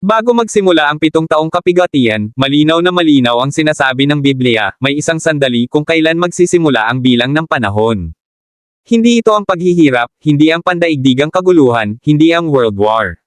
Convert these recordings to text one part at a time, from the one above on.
Bago magsimula ang pitong taong kapigatian, malinaw na malinaw ang sinasabi ng Biblia, may isang sandali kung kailan magsisimula ang bilang ng panahon. Hindi ito ang paghihirap, hindi ang pandaigdigang kaguluhan, hindi ang World War.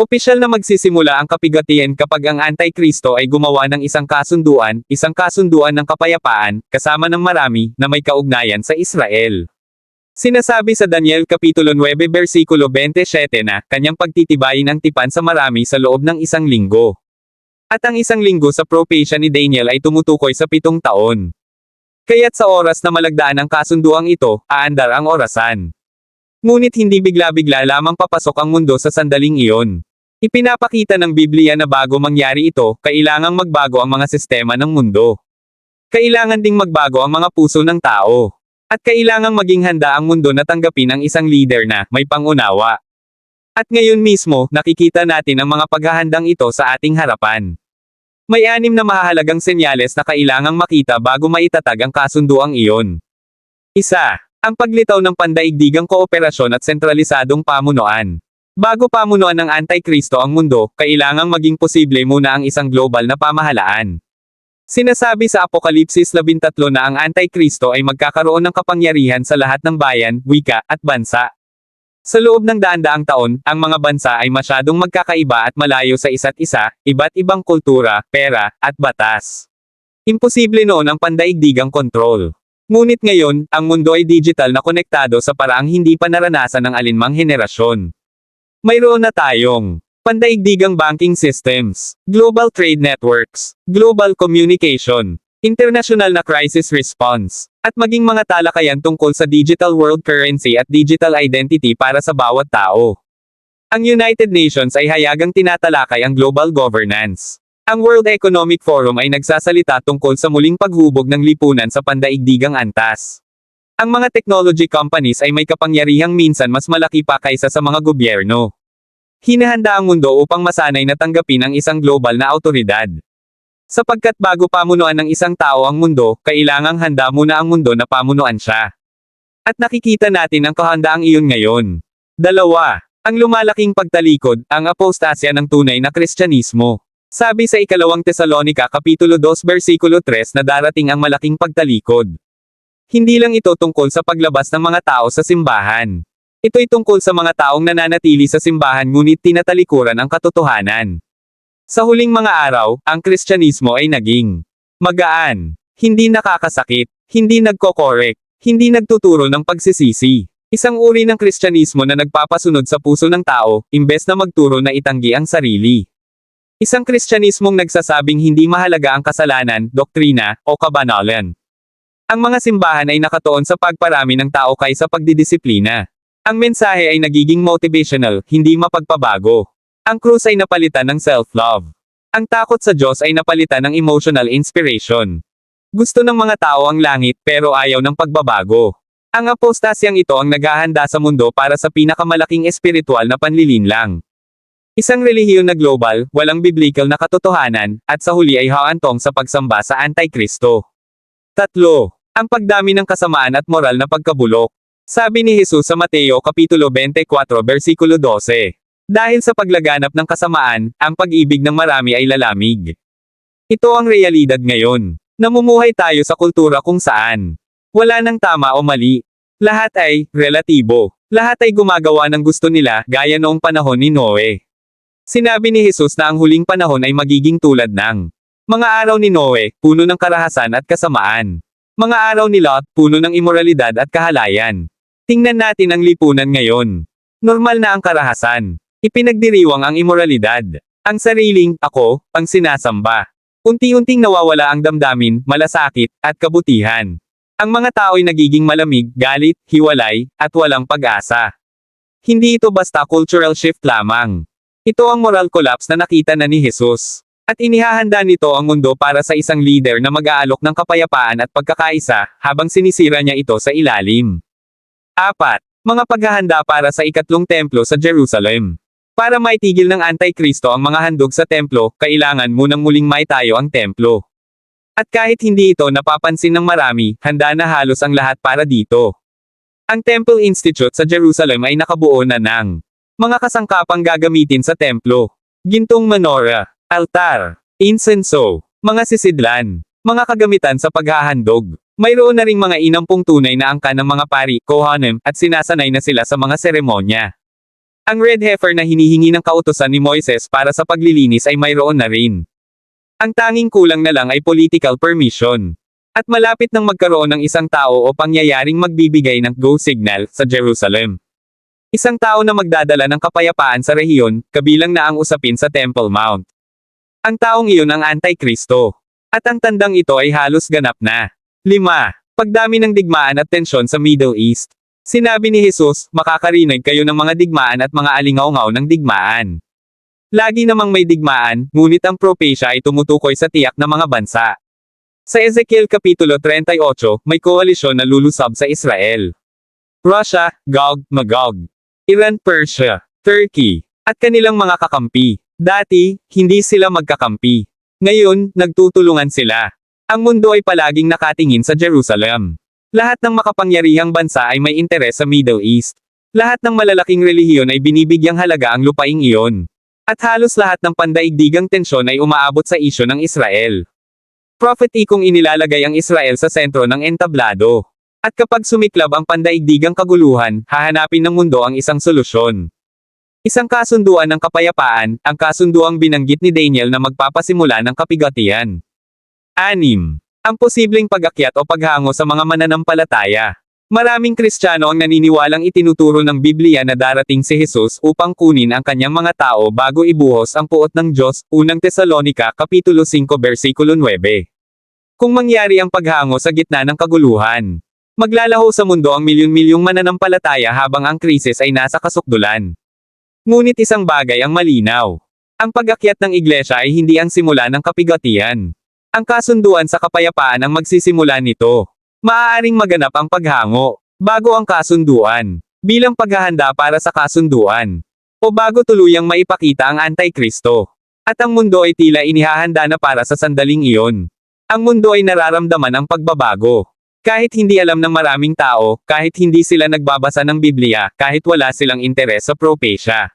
Opisyal na magsisimula ang kapigatian kapag ang Antikristo ay gumawa ng isang kasunduan, isang kasunduan ng kapayapaan, kasama ng marami, na may kaugnayan sa Israel. Sinasabi sa Daniel Kapitulo 9 versikulo 27 na, kanyang pagtitibayin ang tipan sa marami sa loob ng isang linggo. At ang isang linggo sa propesya ni Daniel ay tumutukoy sa pitong taon. Kaya't sa oras na malagdaan ang kasunduang ito, aandar ang orasan. Ngunit hindi bigla-bigla lamang papasok ang mundo sa sandaling iyon. Ipinapakita ng Biblia na bago mangyari ito, kailangang magbago ang mga sistema ng mundo. Kailangan ding magbago ang mga puso ng tao. At kailangang maging handa ang mundo na tanggapin ang isang leader na may pangunawa. At ngayon mismo, nakikita natin ang mga paghahandang ito sa ating harapan. May anim na mahahalagang senyales na kailangang makita bago maitatag ang kasunduang iyon. Isa, ang paglitaw ng pandaigdigang kooperasyon at sentralisadong pamunuan. Bago pamunuan ng Antikristo ang mundo, kailangang maging posible muna ang isang global na pamahalaan. Sinasabi sa Apokalipsis 13 na ang Antikristo ay magkakaroon ng kapangyarihan sa lahat ng bayan, wika, at bansa. Sa loob ng daan-daang taon, ang mga bansa ay masyadong magkakaiba at malayo sa isa't isa, iba't ibang kultura, pera, at batas. Imposible noon ang pandaigdigang kontrol. Ngunit ngayon, ang mundo ay digital na konektado sa paraang hindi pa naranasan ng alinmang henerasyon. Mayroon na tayong pandaigdigang banking systems, global trade networks, global communication, international na crisis response, at maging mga talakayan tungkol sa digital world currency at digital identity para sa bawat tao. Ang United Nations ay hayagang tinatalakay ang global governance. Ang World Economic Forum ay nagsasalita tungkol sa muling paghubog ng lipunan sa pandaigdigang antas. Ang mga technology companies ay may kapangyarihang minsan mas malaki pa kaysa sa mga gobyerno. Hinahanda ang mundo upang masanay na tanggapin ang isang global na autoridad. Sapagkat bago pamunuan ng isang tao ang mundo, kailangang handa muna ang mundo na pamunuan siya. At nakikita natin ang kahandaang iyon ngayon. Dalawa, ang lumalaking pagtalikod, ang apostasya ng tunay na Kristyanismo. Sabi sa ikalawang Tesalonika Kapitulo 2 versikulo 3 na darating ang malaking pagtalikod. Hindi lang ito tungkol sa paglabas ng mga tao sa simbahan. Ito'y tungkol sa mga taong nananatili sa simbahan ngunit tinatalikuran ang katotohanan. Sa huling mga araw, ang Kristyanismo ay naging magaan, hindi nakakasakit, hindi nagkokorek, hindi nagtuturo ng pagsisisi. Isang uri ng Kristyanismo na nagpapasunod sa puso ng tao, imbes na magturo na itanggi ang sarili. Isang Kristyanismong nagsasabing hindi mahalaga ang kasalanan, doktrina, o kabanalan. Ang mga simbahan ay nakatuon sa pagparami ng tao kaysa pagdidisiplina. Ang mensahe ay nagiging motivational, hindi mapagpabago. Ang krus ay napalitan ng self-love. Ang takot sa Diyos ay napalitan ng emotional inspiration. Gusto ng mga tao ang langit pero ayaw ng pagbabago. Ang apostasyang ito ang naghahanda sa mundo para sa pinakamalaking espiritual na panlilinlang. Isang relihiyon na global, walang biblical na katotohanan, at sa huli ay haantong sa pagsamba sa Antikristo. Tatlo, ang pagdami ng kasamaan at moral na pagkabulok. Sabi ni Jesus sa Mateo Kapitulo 24 versikulo 12. Dahil sa paglaganap ng kasamaan, ang pag-ibig ng marami ay lalamig. Ito ang realidad ngayon. Namumuhay tayo sa kultura kung saan wala nang tama o mali. Lahat ay relatibo. Lahat ay gumagawa ng gusto nila gaya noong panahon ni Noe. Sinabi ni Jesus na ang huling panahon ay magiging tulad ng mga araw ni Noe, puno ng karahasan at kasamaan. Mga araw ni Lot, puno ng imoralidad at kahalayan. Tingnan natin ang lipunan ngayon. Normal na ang karahasan. Ipinagdiriwang ang imoralidad. Ang sariling, ako, ang sinasamba. Unti-unting nawawala ang damdamin, malasakit, at kabutihan. Ang mga tao'y nagiging malamig, galit, hiwalay, at walang pag-asa. Hindi ito basta cultural shift lamang. Ito ang moral collapse na nakita na ni Jesus. At inihahanda nito ang mundo para sa isang leader na mag-aalok ng kapayapaan at pagkakaisa, habang sinisira niya ito sa ilalim. Apat, mga paghahanda para sa ikatlong templo sa Jerusalem. Para maitigil ng Antikristo ang mga handog sa templo, kailangan munang muling maitayo ang templo. At kahit hindi ito napapansin ng marami, handa na halos ang lahat para dito. Ang Temple Institute sa Jerusalem ay nakabuo na ng mga kasangkapang gagamitin sa templo. gintong manora, altar, insenso, mga sisidlan, mga kagamitan sa paghahandog. Mayroon na ring mga inampong tunay na angka ng mga pari, kohanim, at sinasanay na sila sa mga seremonya. Ang red heifer na hinihingi ng kautosan ni Moises para sa paglilinis ay mayroon na rin. Ang tanging kulang na lang ay political permission. At malapit nang magkaroon ng isang tao o pangyayaring magbibigay ng go signal sa Jerusalem. Isang tao na magdadala ng kapayapaan sa rehiyon, kabilang na ang usapin sa Temple Mount. Ang taong iyon ang Antikristo. At ang tandang ito ay halos ganap na. 5. Pagdami ng digmaan at tensyon sa Middle East. Sinabi ni Jesus, makakarinig kayo ng mga digmaan at mga alingaw-ngaw ng digmaan. Lagi namang may digmaan, ngunit ang propesya ay tumutukoy sa tiyak na mga bansa. Sa Ezekiel Kapitulo 38, may koalisyon na lulusab sa Israel. Russia, Gog, Magog. Iran, Persia, Turkey, at kanilang mga kakampi. Dati, hindi sila magkakampi. Ngayon, nagtutulungan sila. Ang mundo ay palaging nakatingin sa Jerusalem. Lahat ng makapangyarihang bansa ay may interes sa Middle East. Lahat ng malalaking relihiyon ay binibigyang halaga ang lupaing iyon. At halos lahat ng pandaigdigang tensyon ay umaabot sa isyo ng Israel. Prophet Ikong inilalagay ang Israel sa sentro ng entablado. At kapag sumiklab ang pandaigdigang kaguluhan, hahanapin ng mundo ang isang solusyon. Isang kasunduan ng kapayapaan, ang kasunduang binanggit ni Daniel na magpapasimula ng kapigatian. 6. Ang posibleng pagakyat o paghango sa mga mananampalataya. Maraming Kristiyano ang naniniwalang itinuturo ng Biblia na darating si Jesus upang kunin ang kanyang mga tao bago ibuhos ang puot ng Diyos, unang Tesalonika Kapitulo 5 versikulo 9. Kung mangyari ang paghango sa gitna ng kaguluhan, maglalaho sa mundo ang milyon-milyong mananampalataya habang ang krisis ay nasa kasukdulan. Ngunit isang bagay ang malinaw. Ang pagakyat ng iglesia ay hindi ang simula ng kapigatian. Ang kasunduan sa kapayapaan ang magsisimula nito. Maaaring maganap ang paghango, bago ang kasunduan, bilang paghahanda para sa kasunduan. O bago tuluyang maipakita ang Antikristo. At ang mundo ay tila inihahanda na para sa sandaling iyon. Ang mundo ay nararamdaman ang pagbabago. Kahit hindi alam ng maraming tao, kahit hindi sila nagbabasa ng Biblia, kahit wala silang interes sa propesya.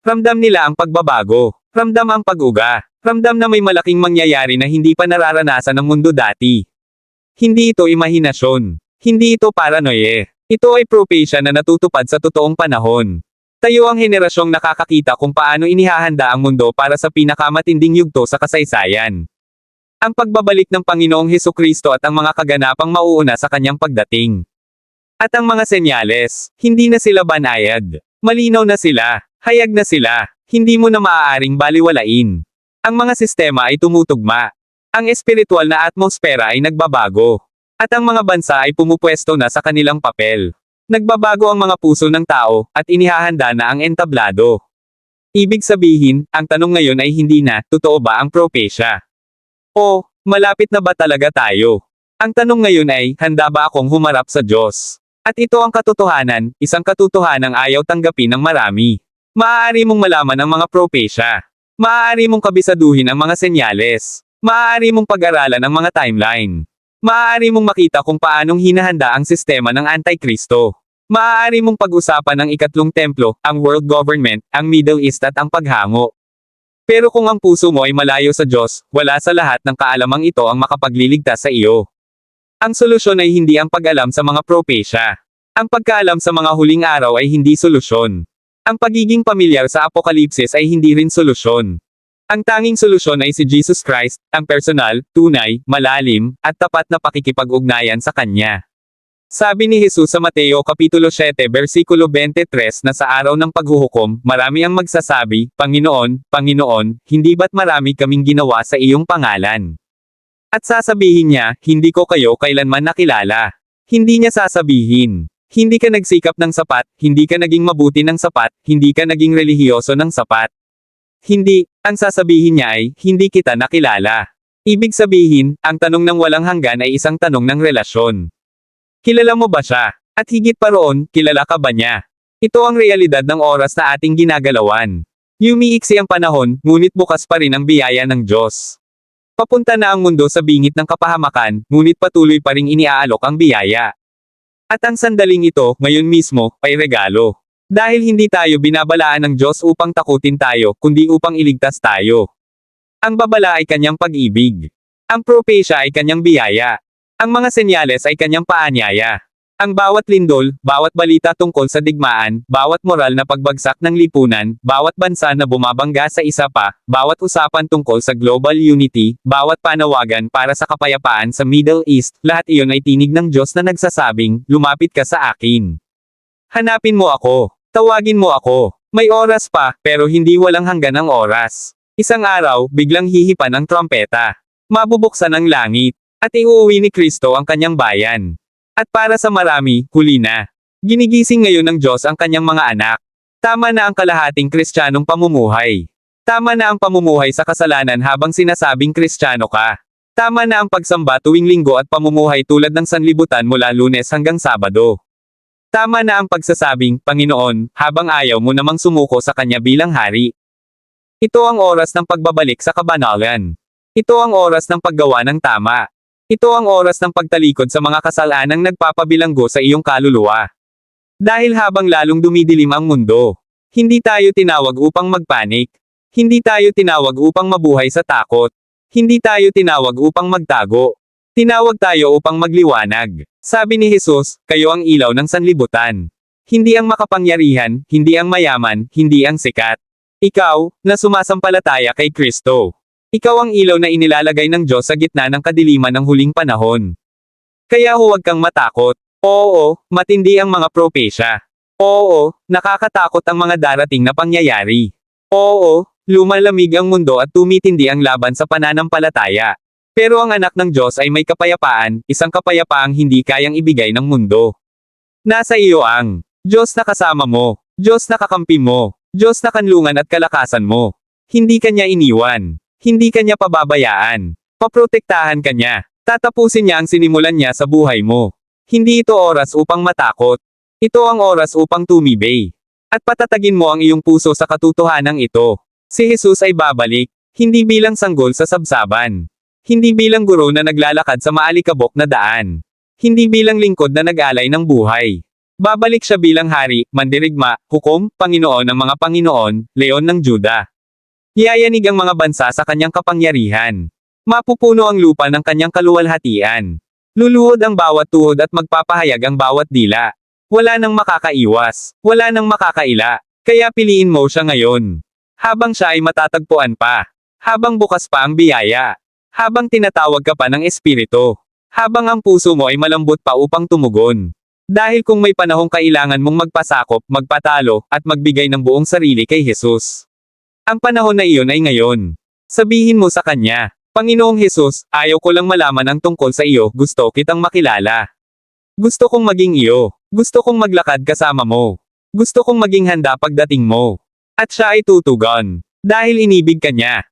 Ramdam nila ang pagbabago. Ramdam ang pag-uga. Ramdam na may malaking mangyayari na hindi pa nararanasan ng mundo dati. Hindi ito imahinasyon. Hindi ito paranoie. Ito ay propesya na natutupad sa totoong panahon. Tayo ang henerasyong nakakakita kung paano inihahanda ang mundo para sa pinakamatinding yugto sa kasaysayan. Ang pagbabalik ng Panginoong Heso Kristo at ang mga kaganapang mauuna sa kanyang pagdating. At ang mga senyales, hindi na sila banayad. Malinaw na sila. Hayag na sila. Hindi mo na maaaring baliwalain. Ang mga sistema ay tumutugma. Ang espiritual na atmosfera ay nagbabago. At ang mga bansa ay pumupwesto na sa kanilang papel. Nagbabago ang mga puso ng tao, at inihahanda na ang entablado. Ibig sabihin, ang tanong ngayon ay hindi na, totoo ba ang propesya? O, malapit na ba talaga tayo? Ang tanong ngayon ay, handa ba akong humarap sa Diyos? At ito ang katotohanan, isang katotohanang ayaw tanggapin ng marami. Maaari mong malaman ang mga propesya. Maaari mong kabisaduhin ang mga senyales. Maaari mong pag-aralan ang mga timeline. Maaari mong makita kung paanong hinahanda ang sistema ng Antikristo. Maaari mong pag-usapan ang ikatlong templo, ang world government, ang Middle East at ang paghango. Pero kung ang puso mo ay malayo sa Diyos, wala sa lahat ng kaalamang ito ang makapagliligtas sa iyo. Ang solusyon ay hindi ang pag-alam sa mga propesya. Ang pagkaalam sa mga huling araw ay hindi solusyon. Ang pagiging pamilyar sa apokalipsis ay hindi rin solusyon. Ang tanging solusyon ay si Jesus Christ, ang personal, tunay, malalim, at tapat na pakikipag-ugnayan sa Kanya. Sabi ni Jesus sa Mateo Kapitulo 7 versikulo 23 na sa araw ng paghuhukom, marami ang magsasabi, Panginoon, Panginoon, hindi ba't marami kaming ginawa sa iyong pangalan? At sasabihin niya, hindi ko kayo kailanman nakilala. Hindi niya sasabihin, hindi ka nagsikap ng sapat, hindi ka naging mabuti ng sapat, hindi ka naging relihiyoso ng sapat. Hindi, ang sasabihin niya ay, hindi kita nakilala. Ibig sabihin, ang tanong ng walang hanggan ay isang tanong ng relasyon. Kilala mo ba siya? At higit pa roon, kilala ka ba niya? Ito ang realidad ng oras na ating ginagalawan. Yumiiksi ang panahon, ngunit bukas pa rin ang biyaya ng Diyos. Papunta na ang mundo sa bingit ng kapahamakan, ngunit patuloy pa ring iniaalok ang biyaya. At ang sandaling ito, ngayon mismo, ay regalo. Dahil hindi tayo binabalaan ng Diyos upang takutin tayo, kundi upang iligtas tayo. Ang babala ay kanyang pag-ibig. Ang propesya ay kanyang biyaya. Ang mga senyales ay kanyang paanyaya. Ang bawat lindol, bawat balita tungkol sa digmaan, bawat moral na pagbagsak ng lipunan, bawat bansa na bumabangga sa isa pa, bawat usapan tungkol sa global unity, bawat panawagan para sa kapayapaan sa Middle East, lahat iyon ay tinig ng Diyos na nagsasabing, lumapit ka sa akin. Hanapin mo ako. Tawagin mo ako. May oras pa, pero hindi walang hanggan ang oras. Isang araw, biglang hihipan ang trompeta. Mabubuksan ang langit. At iuuwi ni Kristo ang kanyang bayan. At para sa marami, huli na. Ginigising ngayon ng Diyos ang kanyang mga anak. Tama na ang kalahating kristyanong pamumuhay. Tama na ang pamumuhay sa kasalanan habang sinasabing kristyano ka. Tama na ang pagsamba tuwing linggo at pamumuhay tulad ng sanlibutan mula lunes hanggang sabado. Tama na ang pagsasabing, Panginoon, habang ayaw mo namang sumuko sa Kanya bilang hari. Ito ang oras ng pagbabalik sa kabanalan. Ito ang oras ng paggawa ng tama. Ito ang oras ng pagtalikod sa mga kasalanang nagpapabilanggo sa iyong kaluluwa. Dahil habang lalong dumidilim ang mundo, hindi tayo tinawag upang magpanik. Hindi tayo tinawag upang mabuhay sa takot. Hindi tayo tinawag upang magtago. Tinawag tayo upang magliwanag. Sabi ni Jesus, kayo ang ilaw ng sanlibutan. Hindi ang makapangyarihan, hindi ang mayaman, hindi ang sikat. Ikaw, na sumasampalataya kay Kristo. Ikaw ang ilaw na inilalagay ng Diyos sa gitna ng kadiliman ng huling panahon. Kaya huwag kang matakot. Oo, matindi ang mga propesya. Oo, nakakatakot ang mga darating na pangyayari. Oo, lumalamig ang mundo at tumitindi ang laban sa pananampalataya. Pero ang anak ng Diyos ay may kapayapaan, isang kapayapaang hindi kayang ibigay ng mundo. Nasa iyo ang Diyos na kasama mo, Diyos na kakampi mo, Diyos na kanlungan at kalakasan mo. Hindi kanya iniwan. Hindi kanya pababayaan. Paprotektahan kanya. Tatapusin niya ang sinimulan niya sa buhay mo. Hindi ito oras upang matakot. Ito ang oras upang tumibay. At patatagin mo ang iyong puso sa katotohanan ito. Si Jesus ay babalik, hindi bilang sanggol sa sabsaban. Hindi bilang guro na naglalakad sa maalikabok na daan. Hindi bilang lingkod na nag-alay ng buhay. Babalik siya bilang hari, mandirigma, hukom, Panginoon ng mga Panginoon, Leon ng Juda. Yayanig ang mga bansa sa kanyang kapangyarihan. Mapupuno ang lupa ng kanyang kaluwalhatian. Luluhod ang bawat tuhod at magpapahayag ang bawat dila. Wala nang makakaiwas. Wala nang makakaila. Kaya piliin mo siya ngayon. Habang siya ay matatagpuan pa. Habang bukas pa ang biyaya. Habang tinatawag ka pa ng espiritu. Habang ang puso mo ay malambot pa upang tumugon. Dahil kung may panahong kailangan mong magpasakop, magpatalo, at magbigay ng buong sarili kay Jesus. Ang panahon na iyon ay ngayon. Sabihin mo sa kanya, Panginoong Hesus, ayaw ko lang malaman ang tungkol sa iyo, gusto kitang makilala. Gusto kong maging iyo. Gusto kong maglakad kasama mo. Gusto kong maging handa pagdating mo. At siya ay tutugon. Dahil inibig ka niya.